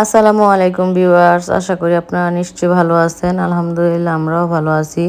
আসসালামু আলাইকুম ভিউয়ার্স, আশা করি আপনারা নিশ্চয়ই ভালো আছেন। আলহামদুলিল্লাহ, আমরাও ভালো আছি।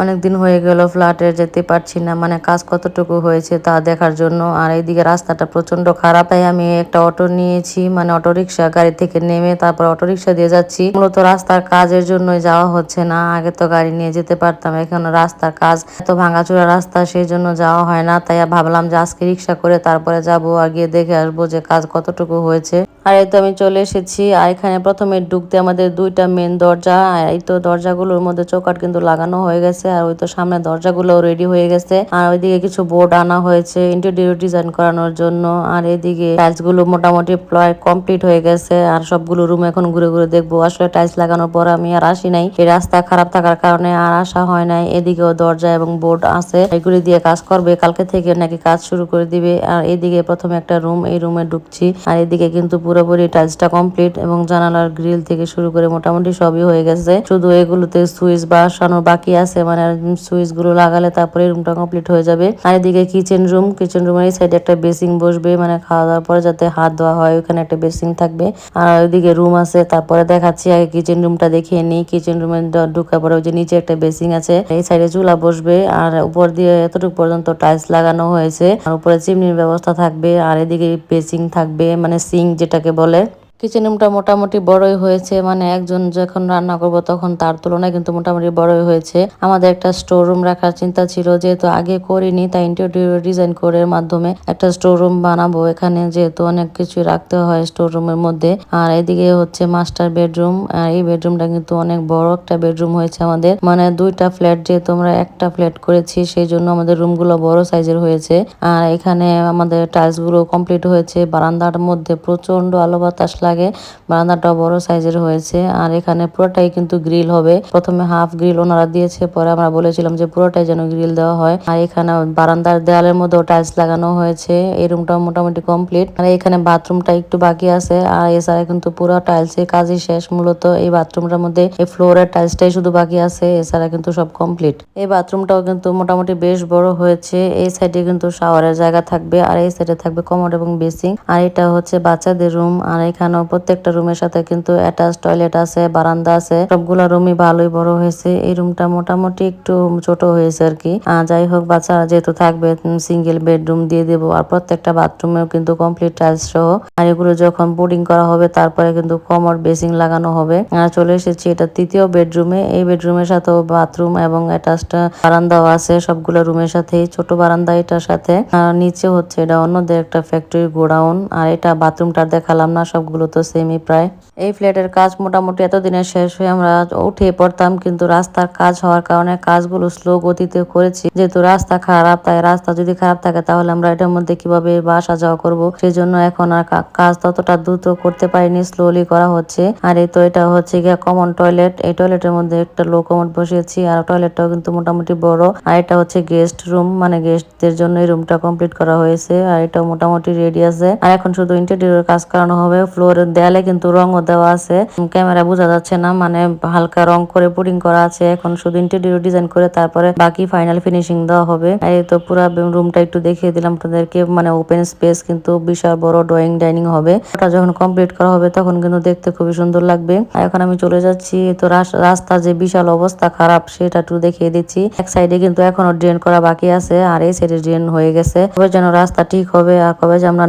অনেক দিন হয়ে গেল, ফ্ল্যাটে যেতে পারছি না মানে কাজ কতটুকু হয়েছে তা দেখার জন্য। আর এইদিকে রাস্তাটা প্রচণ্ড খারাপ, তাই আমি একটা অটো নিয়েছি মানে অটো রিক্সা গাড়ি থেকে নেমে তারপর অটো রিক্সা দিয়ে যাচ্ছি। মূলত রাস্তার কাজের জন্য যাওয়া হচ্ছে না, আগে তো গাড়ি নিয়ে যেতে পারতাম, এখন রাস্তার কাজ, এত ভাঙাচোরা রাস্তা সেই জন্য যাওয়া হয় না। তাই ভাবলাম যে আজকে রিক্সা করে তারপরে যাব আর গিয়ে দেখে আসব যে কাজ কতটুকু হয়েছে। আর এই তো আমি চলে এসেছি আর এখানে প্রথমে ঢুকতে আমাদের দুইটা মেন দরজা, আর এই তো দরজাগুলোর মধ্যে চৌকাট কিন্তু লাগানো হয়ে গেছে, আর ওই তো সামনে দরজাগুলো রেডি হয়ে গেছে। আর ওইদিকে কিছু বোর্ড আনা হয়েছে ইন্টেরিয়র ডিজাইন করানোর জন্য, আর এদিকে টাইলসগুলো মোটামুটি প্রায় কমপ্লিট হয়ে গেছে, আর সবগুলো রুম এখন ঘুরে ঘুরে দেখব। আসলে টাইলস লাগানোর পর আমি আর আসি নাই, এই রাস্তা খারাপ থাকার কারণে আর আসা হয় নাই। এদিকেও দরজা এবং বোর্ড আছে, এগুলি দিয়ে কাজ করবে, কালকে থেকে নাকি কাজ শুরু করে দিবে। আর এদিকে প্রথমে একটা রুম এই রুমে ঢুকছি, আর এদিকে কিন্তু পুরোপুরি টাইলসটা কমপ্লিট এবং জানালার গ্রিল থেকে শুরু করে মোটামুটি সবই হয়ে গেছে। শুধু এগুলোতে সুইচ বাসানো বাকি আছে মানে সুইচগুলো লাগালে তারপরে রুমটা কমপ্লিট হয়ে যাবে। আর এদিকে কিচেন রুম কিচেন রুমের সাইডে একটা বেসিং বসবে মানে খাওয়া দাওয়ার পরে যাতে হাত ধোয়া হয়, ওখানে একটা বেসিং থাকবে। আর ওইদিকে রুম আছে, তারপরে দেখাচ্ছি, আগে কিচেন রুমটা দেখিয়ে নিই। কিচেন রুমে ঢুকার পরে ওই যে নিচে একটা বেসিং আছে, এই সাইডে চুলা বসবে। আর উপর দিয়ে এতটুকু পর্যন্ত টাইলস লাগানো হয়েছে। আর উপরে চিমনির ব্যবস্থা থাকবে। আর এদিকে বেসিং থাকবে মানে সিং যেটাকে বলে। কিচেন রুমটা মোটামুটি বড়ই হয়েছে। মানে একজন যখন রান্না করব তখন তার তুলনায় কিন্তু মোটামুটি বড়ই হয়েছে। আমাদের একটা স্টোর রুম রাখার চিন্তা ছিল, যেহেতু আগে করিনি, তাই ইন্টেরিয়র ডিজাইন করে মাধ্যমে একটা স্টোর রুম বানাবো। এখানে যেহেতু অনেক কিছু রাখতে হয় স্টোর রুমের মধ্যে। আর এদিকে হচ্ছে মাস্টার বেডরুম আর এই বেডরুমটা কিন্তু অনেক বড় একটা বেডরুম হয়েছে আমাদের। মানে দুইটা ফ্ল্যাট যেহেতু আমরা একটা ফ্ল্যাট করেছি, সেই জন্য আমাদের রুমগুলো বড় সাইজের হয়েছে। আর এখানে আমাদের টাইলসগুলো কমপ্লিট হয়েছে। বারান্দার মধ্যে প্রচণ্ড আলো বাতাস লাগে। বারান্দাটা বড় সাইজের হয়েছে। আর এখানে পুরোটাই কিন্তু গ্রিল হবে। প্রথমে হাফ গ্রিল ওনারা দিয়েছে, পরে আমরা বলেছিলাম যে পুরোটাই যেন গ্রিল দেওয়া হয়। আর এখানে বারান্দার দেওয়ালের মধ্যেও টাইলস লাগানো হয়েছে। এই রুমটাও মোটামুটি কমপ্লিট। আর এখানে বাথরুমটা একটু বাকি আছে। আর এছাড়া কিন্তু পুরো টাইলসের কাজই শেষ। মূলত এই বাথরুমটার মধ্যে এই ফ্লোরের টাইলসটাই শুধু বাকি আছে। এছাড়া কিন্তু সব কমপ্লিট। এই বাথরুমটাও কিন্তু মোটামুটি বেশ বড় হয়েছে। এই সাইডে কিন্তু শাওয়ারের জায়গা থাকবে। আর এই সাইডে থাকবে কমোড এবং বেসিং আর এটা হচ্ছে বাচ্চাদের রুম। আর এখানেও প্রত্যেকটা রুমের সাথে কিন্তু অ্যাটাচ টয়লেট আছে, বারান্দা আছে, সবগুলা রুমই ভালোই বড় হয়েছে। এই রুমটা মোটামুটি একটু ছোট হয়েছে আর কি যাই হোক বাচ্চারা যেহেতু থাকবে সিঙ্গেল বেডরুম দিয়ে দেব আর প্রত্যেকটা বাথরুমেও কিন্তু কমপ্লিট টাইলস সহ। আর এগুলো যখন বোর্ডিং করা হবে, তারপরে কিন্তু কমর বেসিং লাগানো হবে। আর চলে এসেছি এটা তৃতীয় বেডরুমে এই বেডরুমের সাথেও বাথরুম এবং অ্যাটাচটা বারান্দাও আছে, সবগুলো রুমের সাথেই। ছোট বারান্দা এটার সাথে। আর নিচে হচ্ছে এটা অন্যদের একটা ফ্যাক্টরি গোডাউন আর এটা বাথরুমটা দেখালাম না, সবগুলো তো সেমই প্রায়। এই ফ্ল্যাটের কাজ মোটামুটি এতদিনে শেষ হয়ে আমরা উঠে পড়তাম, কিন্তু রাস্তার কাজ হওয়ার কারণে কাজগুলো স্লো গতিতে করেছি। যেহেতু রাস্তা খারাপ, তাই রাস্তা যদি খারাপ থাকে তাহলে আমরা এটার মধ্যে কীভাবে বাসা যাওয়া করব? সেই জন্য এখন আর কাজ ততটা দ্রুত করতে পারিনি স্লোলি করা হচ্ছে। আর এই তো এটা হচ্ছে গিয়া কমন টয়লেট এই টয়লেটের মধ্যে একটা লো কমন বসিয়েছি, আর টয়লেটটাও কিন্তু মোটামুটি বড়। আর এটা হচ্ছে গেস্ট রুম মানে গেস্টদের জন্য এই রুমটা কমপ্লিট করা হয়েছে। আর এটা মোটামুটি রেডি আছে আর এখন শুধু ইন্টেরিয়র কাজ করানো হবে ফ্লোরের দেয়ালে কিন্তু রঙও দেওয়া আছে। ক্যামেরা বোঝা যাচ্ছে না মানে হালকা রং করে পুডিং করা আছে। এখন শুধু ইন্টেরিয়র ডিজাইন করে তারপরে বাকি ফাইনাল ফিনিশিং দেওয়া হবে। এই তো পুরো রুমটা একটু দেখিয়ে দিলাম আপনাদেরকে। মানে ওপেন স্পেস কিন্তু বিশাল বড় ড্রয়িং ডাইনিং হবে। ওটা যখন কমপ্লিট করা হবে তখন কিন্তু দেখতে খুবই সুন্দর লাগবে। এখন আমি চলে যাচ্ছি। তো রাস্তা যে বিশাল অবস্থা খারাপ, সেটা একটু দেখিয়ে দিচ্ছি। এক সাইডে কিন্তু এখনও ড্রেন করা বাকি আছে, আর এই সাইডে ড্রেন হয়ে গেছে। কবে যেন রাস্তা ঠিক হবে, আর কবে যে আমরা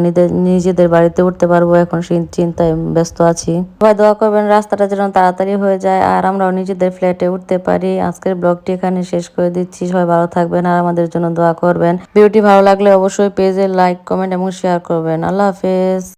নিজেদের বাড়িতে উঠতে পারব, এখন সেই চিন্তায় ব্যস্ত আছি। সবাই দোয়া করবেন রাস্তাটা যেন তাড়াতাড়ি হয়ে যায় আর আমরাও নিজেদের ফ্ল্যাটে উঠতে পারি। আজকের ব্লগটি এখানে শেষ করে দিচ্ছি। সবাই ভালো থাকবেন আর আমাদের জন্য দোয়া করবেন। ভিডিওটি ভালো লাগলে অবশ্যই পেজে লাইক কমেন্ট এবং শেয়ার করবেন। আল্লাহ হাফেজ।